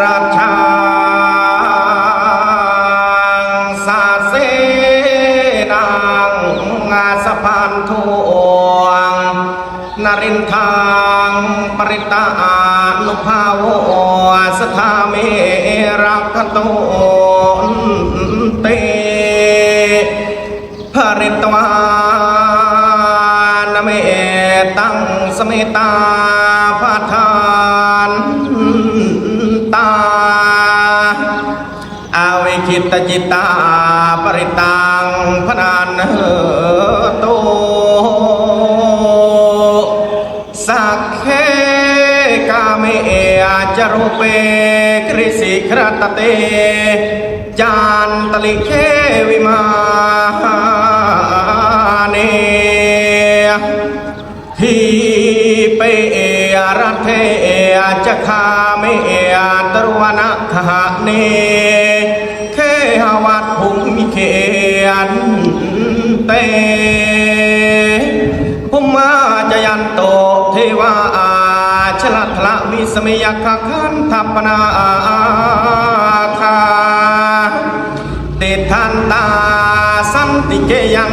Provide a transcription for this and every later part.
ราชาสาเสนางงาสะพานทวงนรินทางปริตานุภาโวสถาเมรักโตเตภริตวานเมตังสเมตาพาทาน อาวิคิตจิตตาปริตังพนานโตสักเคกาเมอาจารุเปกริสิครตเต จานตลิเควิมาเนทีเปอรัตเทอจคา เมอตรวนะคหะเนเคหวัดภูมิเคนเตภุมมาจยันโตเทวาอาชลทละวิสมยคขันทัปนาคาติทันตาสันติเกยัง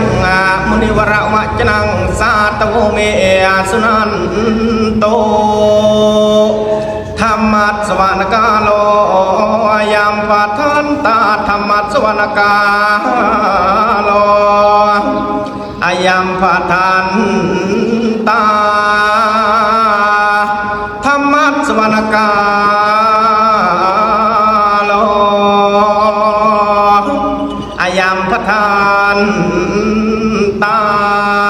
มุนิวรวัจนังสาตโวเมสุนันโต ตสวานกาโลยามปัททันตาธรรมสวานกาโลอายัมปัททันตาธรรมสวานกาโลอามปัททันตา